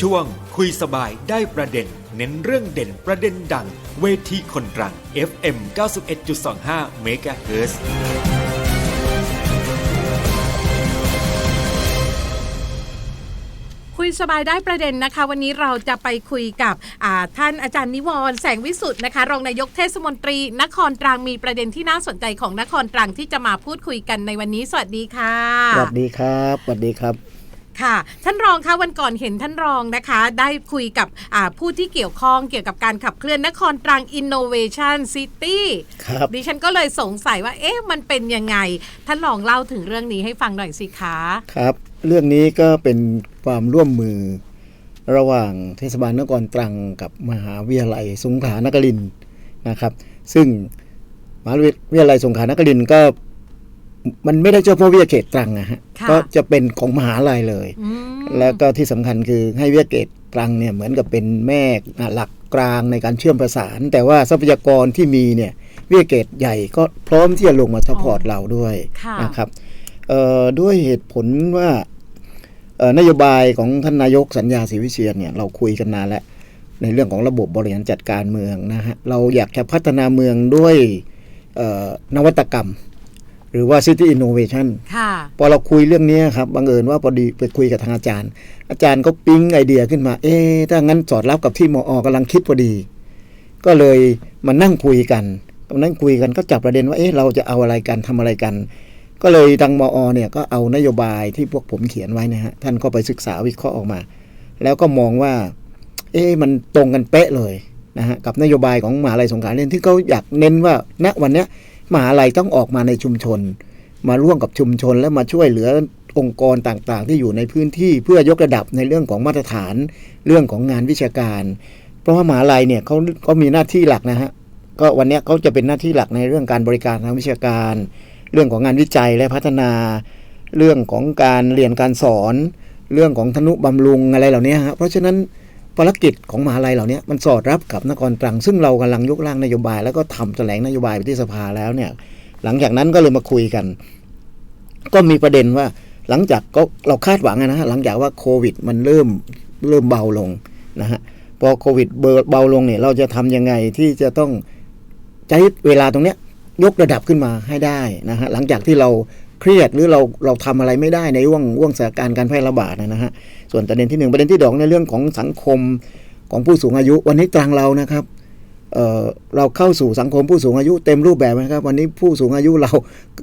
ช่วงคุยสบายได้ประเด็น เน้นเรื่องเด่นประเด็นดัง เวทีคนตรัง FM 91.25 MHz คุยสบายได้ประเด็นนะคะ วันนี้เราจะไปคุยกับอ่าท่านอาจารย์นิวรณ์แสงวิสุทธ์นะคะ รองนายกเทศมนตรี นครตรังมีประเด็นที่น่าสนใจของนครตรังที่จะมาพูดคุยกันในวันนี้ สวัสดีค่ะ สวัสดีครับ สวัสดีครับ ค่ะ ท่านรองคะวันก่อนเห็นท่านรองนะคะ ได้คุยกับอ่าผู้ที่เกี่ยวข้องเกี่ยวกับการขับเคลื่อนนครตรัง Innovation City ครับดิฉันก็เลยสงสัยว่า เอ๊ะมันเป็นยังไง ท่านรองเล่าถึงเรื่องนี้ให้ฟังหน่อยสิคะครับ เรื่องนี้ก็เป็นความร่วมมือระหว่างเทศบาลนครตรังกับมหาวิทยาลัยสงขลานครินทร์นะครับ ซึ่งมหาวิทยาลัยสงขลานครินทร์ก็ มันไม่ได้เฉพาะวิทยาเขตตรังนะฮะค่ะก็จะเป็นของมหาลัยเลย อืมแล้วก็ที่สำคัญคือให้วิทยาเขตตรังเนี่ยเหมือนกับเป็นแม่หลักกลางในการเชื่อมประสาน แต่ว่าทรัพยากรที่มีเนี่ยวิทยาเขตใหญ่ก็พร้อมที่จะลงมาซัพพอร์ตเราด้วยค่ะ นะครับเอ่อด้วยเหตุผลว่าเอ่อนโยบายของท่านนายกสัญญาศรีวิเชียนเนี่ยเราคุยกันนานแล้ว ในเรื่องของระบบบริหารจัดการเมืองนะฮะเราอยากจะพัฒนาเมืองด้วยเอ่อนวัตกรรม หรือว่า City Innovation ค่ะ พอเราคุยเรื่องนี้ครับบังเอิญว่าพอดีไปคุยกับทางอาจารย์ อาจารย์ก็ปิ๊งไอเดียขึ้นมา เอ๊ะถ้างั้นสอดรับกับที่มอกำลังคิดพอดี ก็เลยมานั่งคุยกันมานั่งคุยกันก็จับประเด็นว่าเอ๊ะเราจะเอาอะไรกันทำอะไรกัน ก็เลยทางมอเนี่ยก็เอานโยบายที่พวกผมเขียนไว้นะฮะท่านก็ไปศึกษาวิเคราะห์ออกมา แล้วก็มองว่า เอ๊ะมันตรงกันเป๊ะเลยนะฮะกับนโยบายของมหาลัยสงขลาเนี่ยที่เขาอยากเน้นว่าณวันเนี้ย มหาลัยต้องออกมาในชุมชน มาร่วมกับชุมชนและมาช่วยเหลือองค์กรต่างๆ ที่อยู่ในพื้นที่เพื่อยกระดับในเรื่องของมาตรฐาน เรื่องของงานวิชาการ เพราะว่ามหาลัยเนี่ยเขาเขามีหน้าที่หลักนะฮะก็วันนี้เขาจะเป็นหน้าที่หลักในเรื่องการบริการทางวิชาการ เรื่องของงานวิจัยและพัฒนา เรื่องของการเรียนการสอน เรื่องของธนุบำรุงอะไรเหล่านี้ฮะเพราะฉะนั้น ภารกิจของมหาลัยเหล่านี้มันสอดรับกับนครตรัง ซึ่งเรากำลังยกร่างนโยบาย แล้วก็ทำแถลงนโยบายไปที่สภาแล้วเนี่ย หลังจากนั้นก็เลยมาคุยกัน ก็มีประเด็นว่าหลังจากก็เราคาดหวังนะฮะหลังจากว่าโควิด มันเริ่มเริ่มเบาลงนะฮะพอโควิดเบอเบาลงเนี่ย เราจะทำยังไงที่จะต้องใช้เวลาตรงเนี้ยยกระดับขึ้นมาให้ได้นะฮะหลังจากที่เรา เครียดหรือเราเราทำอะไรไม่ได้ในว่วงว่วงสถานการณ์การแพร่ระบาดนะฮะส่วนประเด็นที่หนึ่งประเด็นที่สองในเรื่องของสังคมของผู้สูงอายุ วันนี้ตรังเรานะครับเเราเข้าสู่สังคมผู้สูงอายุเต็มรูปแบบนะครับ วันนี้ผู้สูงอายุเรา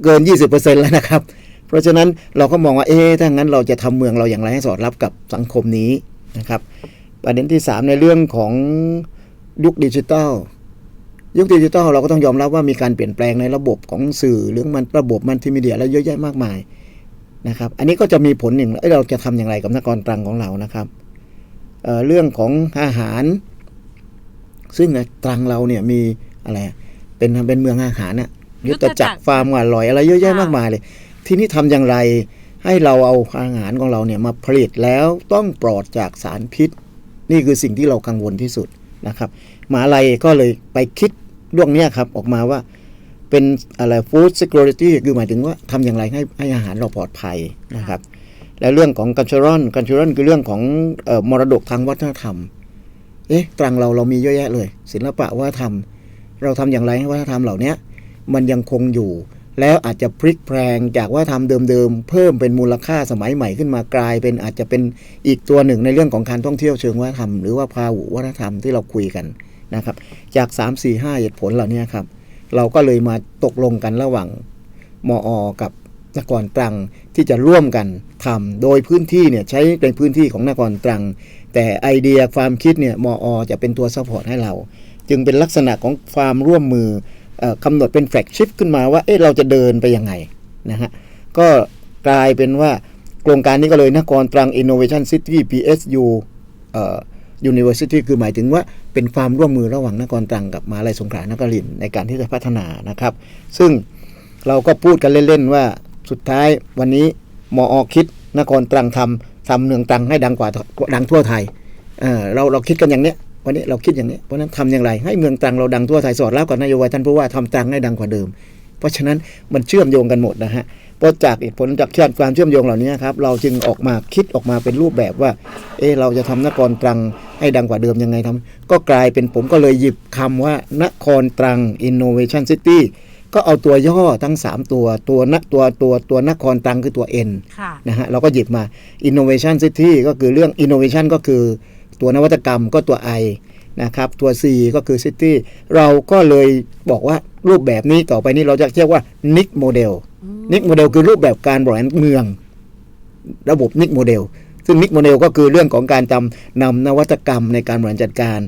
เกิน 20%แล้วนะครับ เพราะฉะนั้นเราก็มองว่าเอ๊ะถ้างั้นเราจะทำเมืองเราอย่างไรให้สอดรับกับสังคมนี้นะครับ ประเด็นที่สามในเรื่องของยุคดิจิทัล ยุคดิจิทัลเราก็ต้องยอมรับว่ามีการเปลี่ยนแปลงในระบบของสื่อหรือมันระบบมันติมีเดียแล้วเยอะแยะมากมายนะครับ อันนี้ก็จะมีผลหนึ่งเอ้ยเราจะทำอย่างไรกับนครตรังของเรานะครับเอ่อเรื่องของอาหาร ซึ่งในตรังเราเนี่ยมีอะไรอะเป็นเป็นเมืองอาหารน่ะยุยุททธธจัจักกรรฟาร์มอร่อยอะไรเยอะแยะค่ะมากมายเลย ทีนี้ทำอย่างไรให้เราเอาอาหารของเราเนี่ยมาผลิตแล้วต้องปลอดจากสารพิษ นี่คือสิ่งที่เรากังวลที่สุดนะครับมหาลัยก็เลยไปคิด เรื่องนี้ครับออกมาว่าเป็นอะไร food security คือหมายถึงว่าทำอย่างไรให้ให้อาหารเราปลอดภัยนะครับ แล้วเรื่องของ cultural cultural คือเรื่องของออมรดกทางวัฒนธรรม เอ๊ะตรังเราเรามีเยอะแยะเลย ศิลปะวัฒนธรรม เราทำอย่างไรให้วัฒนธรรมเหล่านี้มันยังคงอยู่ แล้วอาจจะพลิกแปลงจากวัฒนธรรมเดิมๆ เพิ่มเป็นมูลค่าสมัยใหม่ขึ้นมากลายเป็นอาจจะเป็นอีกตัวหนึ่งในเรื่องของการท่องเที่ยวเชิงวัฒนธรรมหรือว่าพาหุวัฒนธรรมที่เราคุยกัน นะครับจาก 3 4 5 เหตุผลเหล่านี้ครับเราก็เลยมาตกลงกันระหว่างมอกับนครตรังที่จะร่วมกันทำโดยพื้นที่เนี่ยใช้ในพื้นที่ของนครตรัง แต่ไอเดียความคิดเนี่ยมอจะเป็นตัวซัพพอร์ตให้เรา จึงเป็นลักษณะของความร่วมมือออกำหนดเป็นแฟลกชิพขึ้นมาว่าเอ๊ะเราจะเดินไปยังไงนะฮะก็กลายเป็นว่าโครงการนี้ก็เลยนครตรัง Innovation City PSU เอ่อ University คือหมายถึงว่าเป็นความร่วมมือระหว่างนครตรังกับมหาลัยสงขลานครินในการที่จะพัฒนานะครับ ซึ่งเราก็พูดกันเล่นๆว่าสุดท้ายวันนี้มออคิดนครตรังทำทำเมืองตรังให้ดังกว่าดังทั่วไทยเเราเราคิดกันอย่างเนี้ยวันนี้เราคิดอย่างนี้เพราะฉะนั้นทำอย่างไร ให้เมืองตรังเราดังทั่วไทยสอดรับกับนโยบายท่านผู้ว่าทำตรังให้ดังกว่าเดิม เพราะฉะนั้นมันเชื่อมโยงกันหมดนะฮะ พพอจากเหตุผลจากเชื่อมความเชื่อมโยงเหล่านี้ครับเราจึงออกมาคิดออกมาเป็นรูปแบบว่า เอะเราจะทำนครตรังให้ดังกว่าเดิมยังไงทำก็กลายเป็นผมก็เลยหยิบคำว่านครตรัง Innovation City ก็เอาตัวย่อทั้ง 3 ตัวตัวนักตัวตัวตัวนครตรังคือตัว N ค่ะนะฮะเราก็หยิบมา Innovation City ก็คือเรื่อง Innovation ก็คือตัวนวัตกรรมก็ตัว I นะครับตัว C ก็คือ City เราก็เลยบอกว่ารูปแบบนี้ต่อไปนี้เราจะเรียกว่า NIC Model NIC Model คือรูปแบบการบริหารเมือง ระบบ NIC Model ซึ่ง NIC Model ก็คือเรื่องของการจำนำนวัตกรรมในการบริหารจัดการ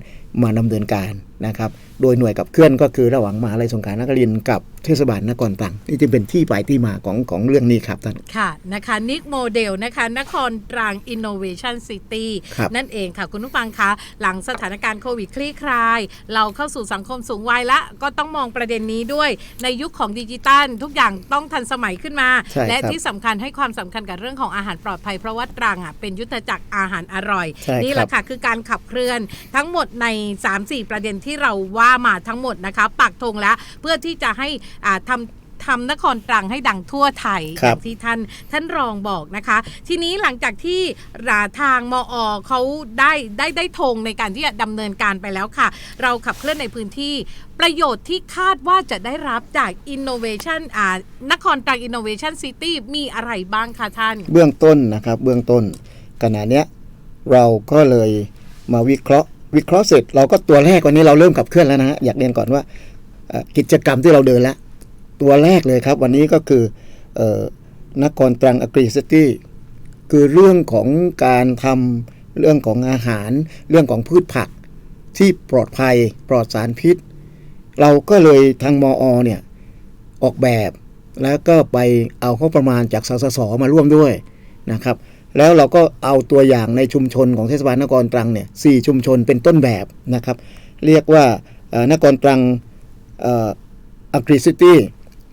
มาดำเนินการนะครับ โดยหน่วยกับเคลื่อนก็คือระหว่างมหาลัยสงขลานครินทร์กับเทศบาลนครตรังนี่จึงเป็นที่ไปที่มาของของเรื่องนี้ครับท่านค่ะนะคะนิกโมเดลนะคะนครตรัง Innovation City ครับนั่นเองค่ะคุณผู้ฟังคะหลังสถานการณ์โควิดคลี่คลาย เราเข้าสู่สังคมสูงวัยละ ก็ต้องมองประเด็นนี้ด้วยในยุคของดิจิตัล ทุกอย่างต้องทันสมัยขึ้นมาใช่ครับและที่สำคัญให้ความสำคัญกับเรื่องของอาหารปลอดภัย เพราะว่าตรังอะเป็นยุทธจักรอาหารอร่อยใช่นี่แหครัละบค่ะคือการขับเคลื่อนทั้งหมดใน 3-4 ประเด็นที่เราว่ามาทั้งหมดนะคะ ปักธงแล้วเพื่อที่จะให้อ่าทำทำนครตรังให้ดังทั่วไทยครับอย่างที่ท่านท่านรองบอกนะคะ ทีนี้หลังจากที่ราทางมอเขาได้ได้ได้ธงในการที่จะดำเนินการไปแล้วค่ะ เราขับเคลื่อนในพื้นที่ประโยชน์ที่คาดว่าจะได้รับจาก Innovation อ่านครตรัง Innovation City มีอะไรบ้างคะท่าน เบื้องต้นนะครับเบื้องต้นขณะเนี้ยเราก็เลยมาวิเคราะห์ วิเคราะห์เสร็จเราก็ตัวแรกวันนี้เราเริ่มขับเคลื่อนแล้วนะฮะอยากเรียนก่อนว่ากิจกรรมที่เราเดินแล้ว ตัวแรกเลยครับ วันนี้ก็คืออนครตรังอ g r i c i t y คือเรื่องของการทำเรื่องของอาหาร เรื่องของพืชผักที่ปลอดภัยปลอดสารพิษ เราก็เลยทางมอเนี่ยออกแบบแล้วก็ไปเอาเข้าประมาณจากสสสมาร่วมด้วยนะครับ แล้วเราก็เอาตัวอย่างในชุมชนของเทศบาลนครตรังเนี่ยสี่ชุมชนเป็นต้นแบบนะครับ เรียกว่าเอ่อนครตรังอักริซิตี้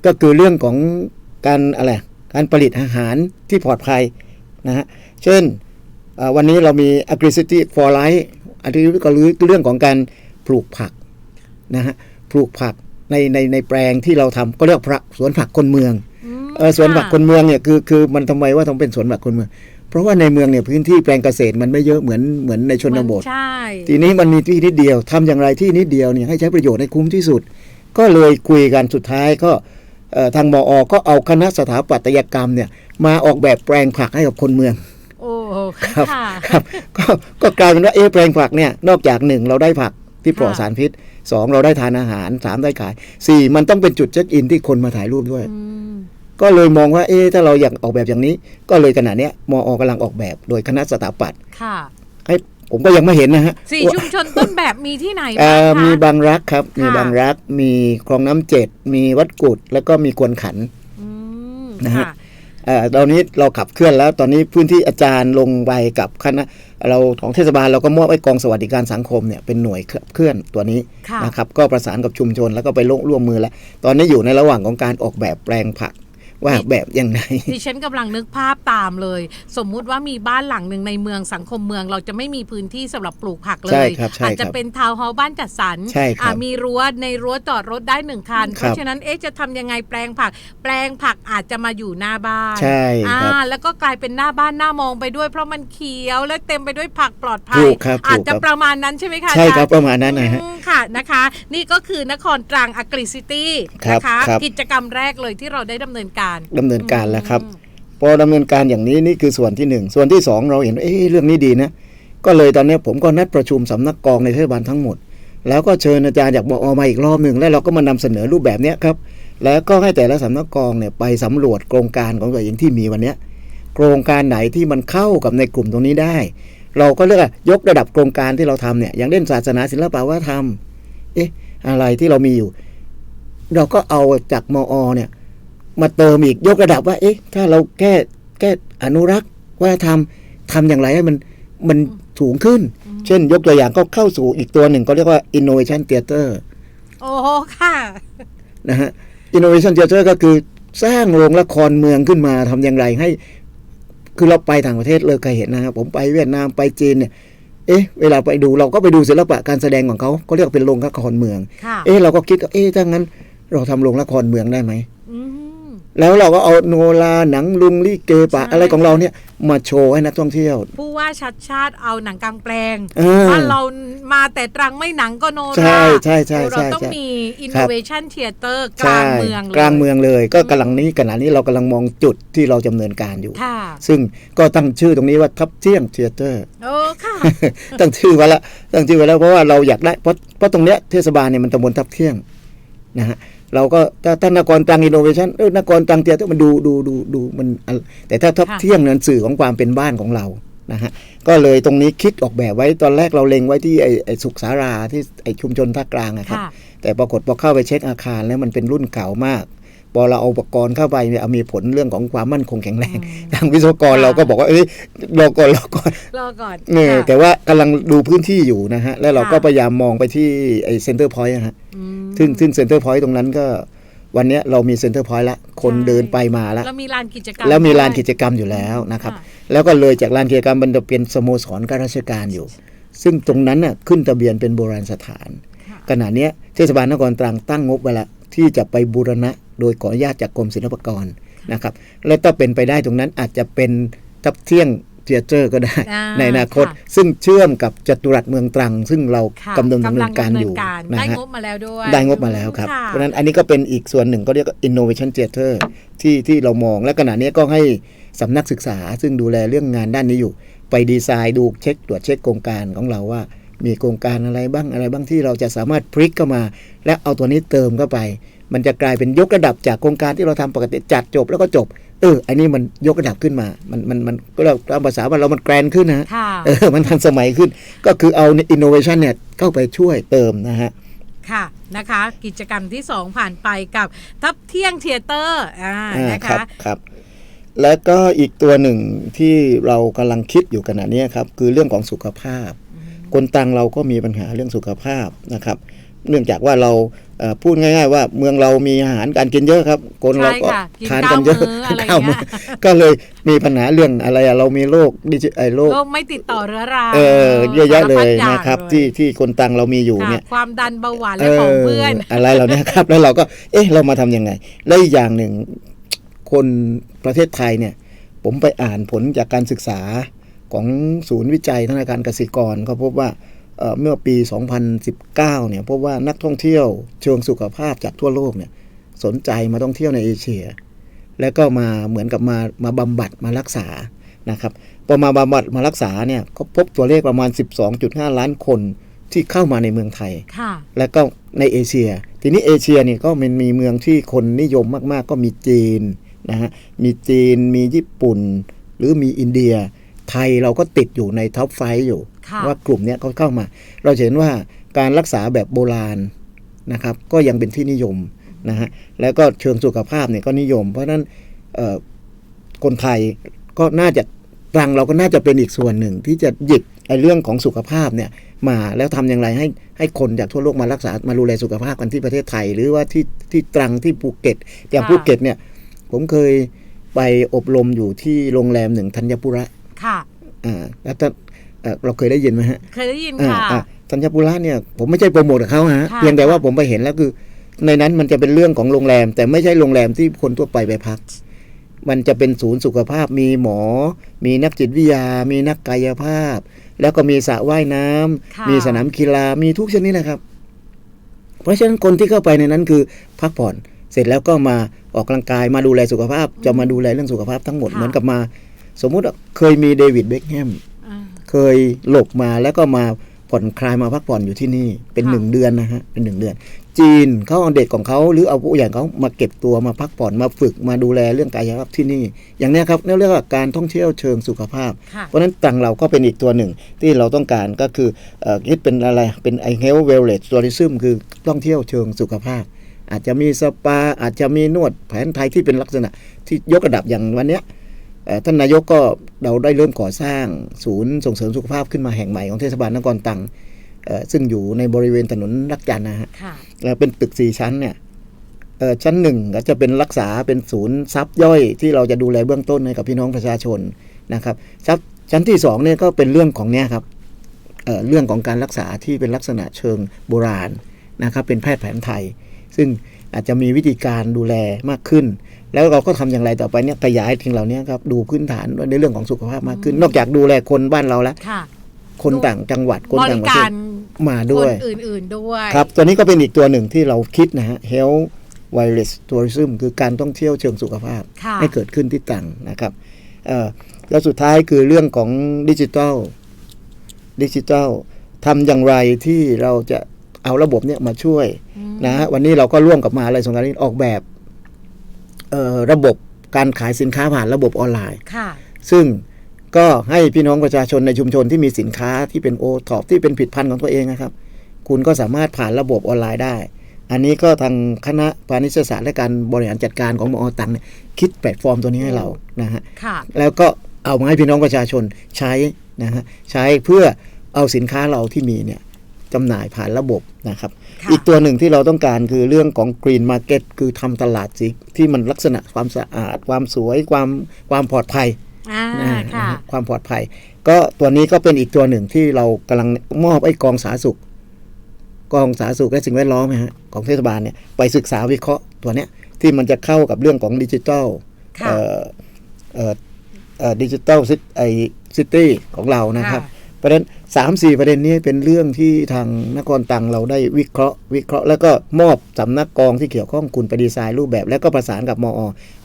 ก็คือเรื่องของการอะไรการผลิตอาหารที่ปลอดภัยนะฮะเช่นเอ่อวันนี้เรามี Agricity for Life อันนี้ก็คือเรื่องของการปลูกผักนะฮะปลูกผักในในในแปลงที่เราทำก็เรียกพระสวนผักคนเมืองเออสวนผักคนเมืองเนี่ยคือคือมันทำไมว่าต้องเป็นสวนผักคนเมือง เพราะว่าในเมืองเนี่ยพื้นที่แปลงเกษตรมันไม่เยอะเหมือนเหมือนในชนบท ใช่ ทีนี้มันมีที่นิดเดียวทำอย่างไรที่นิดเดียวเนี่ยให้ใช้ประโยชน์ให้คุ้มที่สุด ก็เลยคุยกันสุดท้ายก็เอ่อทางมอก็เอาคณะสถาปัตยกรรมเนี่ยมาออกแบบแปลงผักให้กับคนเมืองโอ้ครับค่ะครับก็ก็กลายเป็นว่าเอะแปลงผักเนี่ยนอกจากหนึ่งเราได้ผักที่ปลอดค่ะสารพิษสองเราได้ทานอาหารสามได้ขายสี่มันต้องเป็นจุดเช็คอินที่คนมาถ่ายรูปด้วยอืม ก็เลยมองว่าเอ๊ะถ้าเราอยากออกแบบอย่างนี้ ก็เลยขณะเนี้ยมอกำลังออกแบบโดยคณะสถาปัตย์ค่ะให้ผมก็ยังไม่เห็นนะฮะสี่ว่าชุมชนต้นแบบมีที่ไหนเอ่บ้างอคะมีบางรักครับ มีค่ะบางรัก มีคลองน้ำเจ็ด มีวัดกุด แล้วก็มีกวนขันอืมนะฮะค่ะเอ่อตอนนี้เราขับเคลื่อนแล้ว ตอนนี้พื้นที่อาจารย์ลงไปกับคณะเราของเทศบาลเราก็มอบให้กองสวัสดิการสังคมเนี่ยเป็นหน่วยขับเคลื่อนตัวนี้ค่ะนะครับก็ประสานกับชุมชนแล้วก็ไปร่วมร่วมมือแล้ว ตอนนี้อยู่ในระหว่างของการออกแบบแปลงผัก ว่าแบบยังไงดิฉันกำลังนึกภาพตามเลย สมมุติว่ามีบ้านหลังหนึ่งในเมืองสังคมเมืองเราจะไม่มีพื้นที่สำหรับปลูกผักเลใช่ยครับใช่อาจจะครับเป็นทาวน์เฮาส์บ้านจัดสรรใช่ครับอะมีรั้วในรั้วจอดรถได้หนึ่งคันครับเพราะฉะนั้นเอ๊ะจะทำยังไงแปลงผัก แปลงผักอาจจะมาอยู่หน้าบ้านใช่อ่าครับแล้วก็กลายเป็นหน้าบ้านหน้ามองไปด้วย เพราะมันเขียวและเต็มไปด้วยผักปลอดภัถูยกครับอาจถูกจะครับประมาณนั้นใช่ไหมคะใช่ครับอาจาย์ประมาณนั้นนะฮะอืมค่ะนะคะ นี่ก็คือนครตรังอ g r i c i t y ครับนะคะครับกิจกรรมแรกเลยที่เราได้ดำเนินการดำเนินการแล้วครับ พอดำเนินการอย่างนี้นี่คือส่วนที่หนึ่งส่วนที่สองเราเห็นว่าเอ๊ะเรื่องนี้ดีนะ ก็เลยตอนนี้ผมก็นัดประชุมสำนักกองในเทศบาลทั้งหมด แล้วก็เชิญอาจารย์จากบอมาอีกรอบหนึ่งแล้วเราก็มานำเสนอรูปแบบนี้ครับ แล้วก็ให้แต่ละสำนักกองเนี่ยไปสำรวจโครงการของตัวเองที่มีวันนี้โครงการไหนที่มันเข้ากับในกลุ่มตรงนี้ได้ เราก็เรียกยกระดับโครงการที่เราทำเนี่ยอย่างเล่นศาสนาศิลปะวัฒนธรรมเอ๊ะอะไรที่เรามีอยู่ เราก็เอาจากมอเนี่ย มาเติมอีกยกระดับว่า เอ๊ะ ถ้าเราแก้แก้อนุรักษ์วัฒนธรรมทำอย่างไรให้มันมันสูงขึ้น เช่น ยกตัวอย่างก็เข้าสู่อีกตัวหนึ่งก็เรียกว่า innovation theater โอ้โหค่ะนะฮะ innovation theater ก็คือสร้างโรงละครเมืองขึ้นมาทำอย่างไรให้ คือเราไปต่างประเทศเลยเคยเห็นนะครับผมไปเวียดนามไปจีนเนี่ยเอ๊ะเวลาไปดูเราก็ไปดูศิลปะการแสดงของเขาเขาเรียกว่าเป็นโรงละครเมืองค่ะเอ๊ะเราก็คิดว่าเอ๊ะถ้างั้น เราทำโรงละครเมืองได้ไหมอืม แล้วเราก็เอาโนราหนังลุงลิเกปะใช่อะไรของเราเนี่ยมาโชว์ให้นักท่องเที่ยว ผู้ว่าชัดชาติเอาหนังกลางแปลงเออบ้านเรามาแต่ตรังไม่หนังก็โนราใช่ใช่ใช่เราใช่ต้องใช่มีครับ innovation theater กใช่ลางเมืองเลยกลางเมืองเลย ก็กำลังนี้ขณะนี้เรากำลังมองจุดที่เราดำเนินการอยู่ค่ะซึ่งก็ตั้งชื่อตรงนี้ว่าทับเที่ยงเทเตอร์โอ้ค่ะตั้งชื่อไว้แล้วตั้งชื่อไว้แล้วเพราะว่าเราอยากได้เพราะเพราะตรงเนี้ยเทศบาลเนี่ยมันตำบลทับเที่ยงนะฮะ เราก็ถ้าถ้านครตรังอินโนเวชันเออนครตรังเตียมันดูดูดูดูมันอันแต่ถ้าทับค่ะเที่ยงนั้นสื่อของความเป็นบ้านของเรานะฮะก็เลยตรงนี้คิดออกแบบไว้ตอนแรกเราเล็งไว้ที่ไอ้ไอ้สุขสาราที่ไอ้ชุมชนภาคกลางอะครับค่ะแต่ปรากฏพอเข้าไปเช็คอาคารแล้วมันเป็นรุ่นเก่ามาก พอเราเอาอุปกรณ์เข้าไปเนี่ยเอามีผลเรื่องของความมั่นคงแข็งแรง ทางวิศวกรค่ะเราก็บอกว่าเอ้ยรอก่อนรอก่อนรอก่อนเนี่ยค่ะแต่ว่ากำลังดูพื้นที่อยู่นะฮะ แล้วเราก็ค่ะพยายามมองไปที่ไอ้เซ็นเตอร์พอยต์ฮะอืมซึ่งซึ่งเซ็นเตอร์พอยต์ตรงนั้นก็วันเนี้ยเรามีเซ็นเตอร์พอยต์ละคนใช่เดินไปมาแล้วแล้วมีลานกิจกรรมแล้วมีลานด้วยกิจกรรมอยู่แล้วนะครับค่ะแล้วก็เลยจากลานกิจกรรมมันจะเป็นสโมสรการราชการอยู่ ซึ่งตรงนั้นน่ะขึ้นทะเบียนเป็นโบราณสถานค่ะขณะเนี้ยเทศบาลนครตรังตั้งงบไว้ละที่จะไปบูรณะ โดยขออนุญาตจากกรมศิลปากรนะครับและถ้าเป็นไปได้ตรงนั้นอาจจะเป็นทับเที่ยงเทเตอร์ก็ได้อ่าในอนาคตค่ะซึ่งเชื่อมกับจัตุรัสเมืองตรัง ซึ่งเราค่ะกำลังดำเนินการอยู่กำลังดำเนินการนะได้ฮะงบมาแล้วด้วยได้งบมาแล้วครับค่ะเพราะฉะนั้นอันนี้ก็เป็นอีกส่วนหนึ่งก็เรียกว่า innovation theater ที่ที่เรามองและขณะนี้ก็ให้สำนักศึกษา ซึ่งดูแลเรื่องงานด้านนี้อยู่ ไปดีไซน์ดูเช็คตรวจเช็คโครงการของเราว่า มีโครงการอะไรบ้างอะไรบ้างที่เราจะสามารถพลิกเข้ามา และเอาตัวนี้เติมเข้าไป มันจะกลายเป็นยกระดับจากโครงการที่เราทำปกติจัดจบแล้วก็จบ เออ อันนี้มันยกระดับขึ้นมา มันมันมันก็เราตามภาษาว่าเรามันแกรนขึ้นนะฮะค่ะเออมันทันสมัยขึ้น ก็คือเอาอินโนเวชันเนี่ยเข้าไปช่วยเติมนะฮะค่ะนะคะกิจกรรมที่ 2 ผ่านไปกับทับเที่ยงเทเตอร์อ่าอ่านะครัคะบครับแล้วก็อีกตัวหนึ่งที่เรากำลังคิดอยู่ขณะนี้ครับคือเรื่องของสุขภาพ คนตังเราก็มีปัญหาเรื่องสุขภาพนะครับ เนื่องจากว่าเราเอ่อพูดง่าย ๆ ว่าเมืองเรามีอาหารการกินเยอะครับ คนเราก็ใช่ค่ะกินทานกันเยอะเก้ามื้ออะไรเงี้ยเก้ามื้อก็เลยมีปัญหาเรื่องอะไรอะเรามีโรคดิจิไอโรคโรคไม่ติดต่อเรื้อรังเออเยอะแยะเลยสาพัดอย่างนะครับเลยที่ที่คนตังเรามีอยู่ค่ะเนี่ยความดันเบาหวานและของเพื่อนอะไรเหล่านี้ครับ แล้วเราก็เอ๊ะเรามาทำยังไง และอีกอย่างหนึ่งคนประเทศไทยเนี่ย ผมไปอ่านผลจากการศึกษาของศูนย์วิจัยธนาคารกสิกรเขาพบว่า เอ่อเมื่อปี 2019 เนี่ยพบว่านักท่องเที่ยวเชิงสุขภาพจากทั่วโลกเนี่ยสนใจมาท่องเที่ยวในเอเชีย แล้วก็มาเหมือนกับมามาบำบัดมารักษานะครับพอมาบำบัดมารักษาเนี่ยก็พบตัวเลขประมาณ 12.5 ล้านคนที่เข้ามาในเมืองไทยค่ะแล้วก็ในเอเชีย ทีนี้เอเชียเนี่ยก็มันมีเมืองที่คนนิยมมากๆ ก็มีจีนนะฮะ มีจีน มีญี่ปุ่น หรือมีอินเดีย ไทยเราก็ติดอยู่ในท็อปไฟอยู่ค่ะ ว่ากลุ่มเนี้ยเขาเข้ามา เราจะเห็นว่าการรักษาแบบโบราณนะครับก็ยังเป็นที่นิยมนะฮะแล้วก็เชิงสุขภาพเนี่ยก็นิยม เพราะฉะนั้นเอ่อคนไทยก็น่าจะตรังเราก็น่าจะเป็นอีกส่วนหนึ่งที่จะหยิบไอ้เรื่องของสุขภาพเนี่ยมาแล้วทำอย่างไรให้ให้คนจากทั่วโลกมารักษามาดูแลสุขภาพกันที่ประเทศไทย หรือว่าที่ที่ตรังที่ภูเก็ตอย่างค่ะภูเก็ตเนี่ยผมเคยไปอบรมอยู่ที่โรงแรมหนึ่งธัญปุระค่ะอ่าแล้วถ้า เอ่อเราเคยได้ยินไหมฮะ เคยได้ยินอ่าค่ะอ่าธัญปุระเนี่ยผมไม่ใช่โปรโมทกับเขาฮะค่ะเพียงแต่ว่าผมไปเห็นแล้วคือ ในนั้นมันจะเป็นเรื่องของโรงแรม แต่ไม่ใช่โรงแรมที่คนทั่วไปไปพัก มันจะเป็นศูนย์สุขภาพมีหมอ มีนักจิตวิทยา มีนักกายภาพ แล้วก็มีสระว่ายน้ำค่ะมีสนามกีฬามีทุกชนิดนะครับ เพราะฉะนั้นคนที่เข้าไปในนั้นคือพักผ่อนเสร็จแล้วก็มาออกกำลังกายมาดูแลสุขภาพ จะมาดูแลเรื่องสุขภาพทั้งหมดค่ะเหมือนกับมา สมมุติว่าเคยมีเดวิดเบคแฮมอ่า เคยหลบมาแล้วก็มาผ่อนคลายมาพักผ่อนอยู่ที่นี่เป็นค่ะหนึ่งเดือนนะฮะเป็นหนึ่งเดือน จีนเขาเอาเด็กของเขาหรือเอาผู้ใหญ่เขามาเก็บตัวมาพักผ่อนมาฝึกมาดูแลเรื่องกายภาพที่นี่ อย่างเนี้ยครับเรียกว่าการท่องเที่ยวเชิงสุขภาพค่ะเพราะฉะนั้นตังเราก็เป็นอีกตัวหนึ่งที่เราต้องการก็คือเอ่อคิดเป็นอะไรเป็นไอเฮลเวลเล t ทัวริซึมคือท่องเที่ยวเชิงสุขภาพ อาจจะมีสปาอาจจะมีนวดแผนไทยที่เป็นลักษณะที่ยกระดับอย่างวันเนี้ยเอ่อ ท่านนายกก็เราได้เริ่มก่อสร้างศูนย์ส่งเสริมสุขภาพขึ้นมาแห่งใหม่ของเทศบาลนครตังเอ่อซึ่งอยู่ในบริเวณถนนรักจันทร์นะฮะค่ะแล้วเป็นตึกสี่ชั้นเนี่ยเอ่อชั้นหนึ่งก็จะเป็นรักษาเป็นศูนย์ซับย่อยที่เราจะดูแลเบื้องต้นให้กับพี่น้องประชาชนนะครับชั้นชั้นที่สองเนี่ยก็เป็นเรื่องของเนี่ยครับเอ่อเรื่องของการรักษาที่เป็นลักษณะเชิงโบราณนะครับเป็นแพทย์แผนไทย ซึ่งอาจจะมีวิธีการดูแลมากขึ้น แล้วเราก็ทำอย่างไรต่อไปเนี่ยขยายถึงเหล่านี้ครับดูพื้นฐานในเรื่องของสุขภาพมากขึ้น นอกจากดูแลคนบ้านเราแล้วค่ะคนต่างจังหวัดคนบต่าริงประเทกาศรมาคด้วยนอื่น ๆด้วย ครับ ตัวนี้ก็เป็นอีกตัวหนึ่งที่เราคิดนะฮะ health wireless tourism คือการท่องเที่ยวเชิงสุขภาพค่ะให้เกิดขึ้นที่ตรังนะครับเอ่อแล้วสุดท้ายคือเรื่องของดิจิทัลดิจิทัลทำอย่างไรที่เราจะเอาระบบเนี้ยมาช่วยนะฮะวันนี้เราก็ร่วมกับมหาอะไรสงขลาออกแบบเอ่อ ระบบการขายสินค้าผ่านระบบออนไลน์ ค่ะ ซึ่งก็ให้พี่น้องประชาชนในชุมชนที่มีสินค้าที่เป็นโอท็อปที่เป็นผลิดพันธุ์ของตัวเองนะครับ คุณก็สามารถผ่านระบบออนไลน์ได้ อันนี้ก็ทางคณะพาณิชยศาสตร์และการบริหารจัดการของมอตังเนี่ยคิดแพลตฟอร์มตัวนี้ให้เรานะฮะค่ะ แล้วก็เอามาให้พี่น้องประชาชนใช้นะฮะใช้เพื่อเอาสินค้าเราที่มีเนี่ยจำหน่ายผ่านระบบนะครับค่ะ อีกตัวหนึ่งที่เราต้องการคือเรื่องของ Green Market คือทำตลาดสิที่มันลักษณะความสะอาด ความสวยความความปลอดภัยอ่านะค่ะความปลอดภัย ก็ตัวนี้ก็เป็นอีกตัวหนึ่งที่เรากำลังมอบไอ้กองสาธารณสุข กองสาธารณสุขและสิ่งแวดล้อมนะฮะของเทศบาลเนี่ยไปศึกษาวิเคราะห์ตัวเนี้ยที่มันจะเข้ากับเรื่องของดิจิทัลค่ะเอ่อเอ่อเอ่อดิจิทัลซิไอซิตี้ของเรานะครับค่ะ เพราะฉะนั้นสามสี่ประเด็นนี้เป็นเรื่องที่ทางนครตังเราได้วิเคราะห์ วิเคราะห์ แล้วก็มอบสำนักกองที่เกี่ยวข้องคุณไปดีไซน์รูปแบบ แล้วก็ประสานกับมอ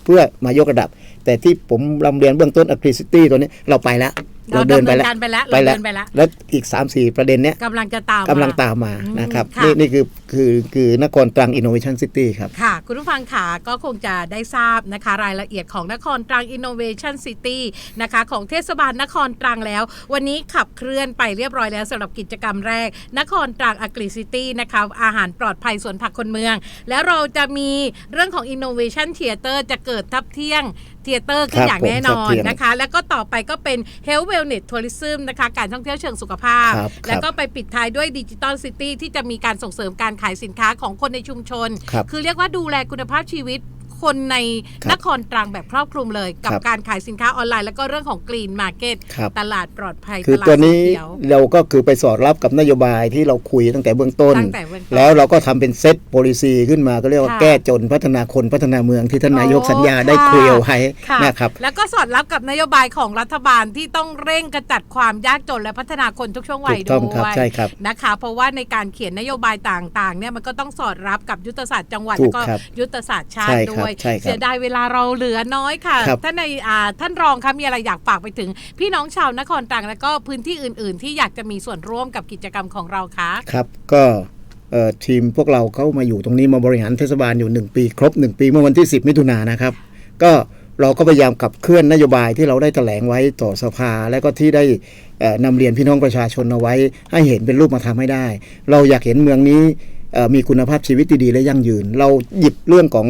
เพื่อมายกระดับ แต่ที่ผมลำเรียนเบื้องต้นอะคริซิตี้ตัวนี้เราไปแล้ว เราเดินดำไปเนินแล้วการไปแล้วไปเราแล้วเดินไปแล้วแล้วอีก 3 4 ประเด็นเนี้ยกำลังจะตามกำลังมตามมาอืมนะครับค่ะนี่นี่คือคือคือนครตรัง Innovation City ครับค่ะ คุณผู้ฟังค่ะก็คงจะได้ทราบนะคะรายละเอียดของนครตรัง Innovation City นะคะของเทศบาลนครตรังแล้ว วันนี้ขับเคลื่อนไปเรียบร้อยแล้วสำหรับกิจกรรมแรก นครตรัง Agri City นะคะอาหารปลอดภัยสวนผักคนเมือง แล้วเราจะมีเรื่องของ Innovation Theater จะเกิดทับเที่ยงเทเตอร์ขึ้นครับอย่างแน่นอนผมทับเที่ยงนะคะ แล้วก็ต่อไปก็เป็น Health Wellness Tourism นะคะ การท่องเที่ยวเชิงสุขภาพครับแล้วก็ครับไปปิดท้ายด้วยดิจิ t a ลซิตี้ที่จะมีการส่งเสริมการขายสินค้าของคนในชุมชนครับคือเรียกว่าดูแลคุณภาพชีวิต คนในครับนครตรังแบบครอบคลุมเลยกับครับการขายสินค้าออนไลน์แล้วก็เรื่องของกรีนมาร์เก็ตครับตลาดปลอดภัยคือตลาดตัวนี้สีเขียวเราก็คือไปสอดรับกับนโยบายที่เราคุยตั้งแต่เบื้องต้นตั้งแต่เบื้องต้นแล้วเราก็ทำเป็นเซตโ o l i c y ขึ้นมาก็เรียกว่าค่ะแก้จนพัฒนาคนพัฒนาเมืองที่ท่านนายกโอ้สัญญาได้ค่ะคุยเอาไว้ค่ะนะครับแล้วก็สอดรับกับนโยบายของรัฐบาลที่ต้องเร่งกระจัดความยากจนและพัฒนาคนทุกช่วงวัถูยกต้องด้ครับวยใช่ครับนะคะ เพราะว่าในการเขียนนโยบายต่างๆเนี่ยมันก็ต้องสอดรับกับยุทธศาสตร์จังหวัดถูแล้วกก็ครับยุทธศาสตร์ชาใช่ติครับด้วยใช่ครับเสียดายเวลาเราเหลือน้อยค่ะครับท่านในอ่าท่านรองคะมีอะไรอยากฝากไปถึง พี่น้องชาวนครตรังแล้วก็พื้นที่อื่น ๆ ที่อยากจะมีส่วนร่วมกับกิจกรรมของเราคะครับ ก็เอ่อทีมพวกเราเข้ามาอยู่ตรงนี้มาบริหารเทศบาลอยู่ 1 ปี ครบ 1 ปีเมื่อวันที่ 10 มิถุนายนนะครับ ก็เราก็พยายามขับเคลื่อนนโยบายที่เราได้แถลงไว้ต่อสภา และก็ที่ได้เอ่อนำเรียนพี่น้องประชาชนเอาไว้ ให้เห็นเป็นรูปมาทำให้ได้ เราอยากเห็นเมืองนี้เอ่อ มีคุณภาพชีวิตที่ดีและยั่งยืน เราหยิบเรื่องของ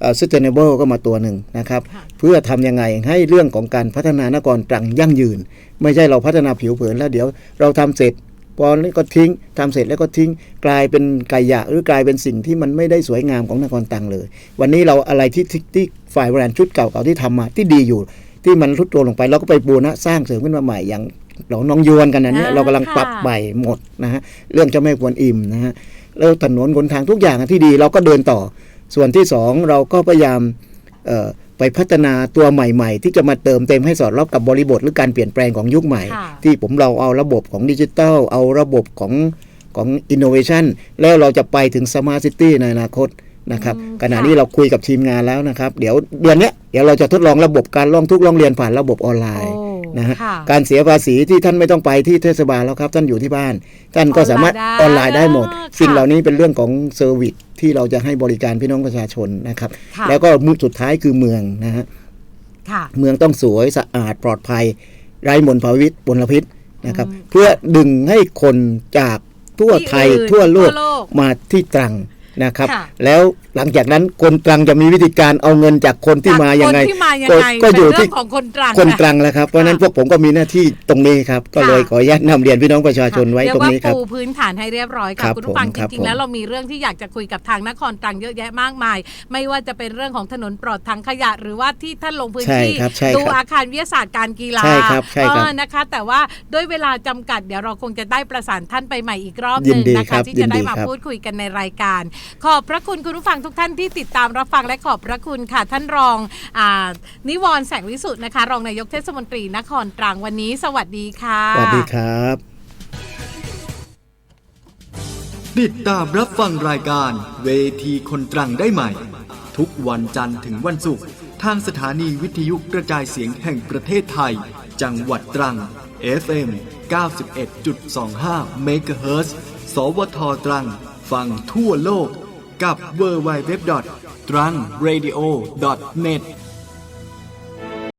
เอ่อ sustainable ก็มาตัวหนึ่งนะครับค่ะเพื่อทำยังไงให้เรื่องของการพัฒนานครตรังยั่งยืน ไม่ใช่เราพัฒนาผิวเผินแล้วเดี๋ยวเราทำเสร็จพอนี้ก็ทิ้งทำเสร็จแล้วก็ทิ้งกลายเป็นไก่ยะหรือกลายเป็นสิ่งที่มันไม่ได้สวยงามของนครตังเลย วันนี้เราอะไรที่ที่ที่ฝ่ายบริหารชุดเก่าๆที่ทำมาที่ดีอยู่ ที่มันรุดตัวลงไปเราก็ไปบูรณะสร้างเสริมขึ้นมาใหม่อย่างเราน้องยวนกันอันเนี้ยอ่าเรากำลังปรับค่ะ ใหม่หมดนะฮะเรื่องเจะไม่ควรอิ่มนะฮะ แล้วถนนหนทางทุกอย่างที่ดีเราก็เดินต่อ ส่วนที่สองเราก็พยายามเอ่อไปพัฒนาตัวใหม่ ๆ ที่จะมาเติมเต็มให้สอดรับกับบริบทหรือการเปลี่ยนแปลงของยุคใหม่ค่ะที่ผมเราเอาระบบของดิจิทัลเอาระบบของของอินโนเวชันแล้วเราจะไปถึงสมาร์ทซิตี้ในอนาคตนะครับอืมขณะค่ะนี้เราคุยกับทีมงานแล้วนะครับ เดี๋ยวเดือนเนี้ยเดี๋ยวเราจะทดลองระบบการร้องทุกข์ร้องเรียนผ่านระบบออนไลน์โอ้ นะฮะค่ะการเสียภาษีที่ท่านไม่ต้องไปที่เทศบาลแล้วครับ ท่านอยู่ที่บ้าน ท่านก็สามารถออออนนไลไลน์น์ได้ได้หมดค่ะสิ่งเหล่านี้เป็นเรื่องของเซอร์วิสที่เราจะให้บริการพี่น้องประชาชนนะครับค่ะแล้วก็มุสุดท้ายคือเมืองนะฮะค่ะเมืองต้องสวยสะอาดปลอดภัย ไร้มลภาวะมลพิษนะครับอืมเพื่อดึงให้คนจากทั่วไทยที่อื่นทั่วโลกทั่วโลกมาที่ตรัง นะครับค่ะแล้วหลังจากนั้นคนตรังจะมีวิธีการเอาเงินจากคนที่มายังไงคนที่มายังก็ไงก็อยู่เป็นเรื่ที่องของคนตรังคนตรังแล้วครับเพราะฉะนั้นพวกผมก็มีหน้าที่ตรงนี้ครับ ก็เลยค่ะขออนุญาตนำเรียนพี่น้องประชาชนไว้เรียตรกงว่านี้ครับปูพื้นฐานให้เรียบร้อยครัค่ะบคุณผู้ฟังผมจครับริงๆแล้วผมเรามีเรื่องที่อยากจะคุยกับทางนครตรังเยอะแยะมากมาย ไม่ว่าจะเป็นเรื่องของถนนปลอดทางขยะ หรือว่าที่ท่านลงพื้นใช่ที่ครับใช่ดูครับอาคารวิทยาศาสตร์การกีฬาใช่ครับใช่ครับเออนะคะ แต่ว่าด้วยเวลาจำกัดเดี๋ยวเราคงจะได้ประสานท่านไปใหม่อีกรอบหยินึ่นงดีนะครัคะบที่ยิจะนได้ดีมาครับพูดคุยกันในรายการขอบพระคุณคุณผู้ฟังทุกท่านที่ติดตามรับฟังและขอบพระคุณค่ะ ท่านรองอานิวรณ์แสงวิสุทธ์นะคะ รองนายกเทศมนตรีนครตรังวันนี้ สวัสดีค่ะ สวัสดีครับ ติดตามรับฟังรายการ เวทีคนตรังได้ใหม่ ทุกวันจันทร์ถึงวันศุกร์ทางสถานีวิทยุกระจายเสียงแห่งประเทศไทย จังหวัดตรัง FM 91.25 MHz สวทตรัง ฟังทั่วโลกกับ w w w t r a n g r a d i o n e t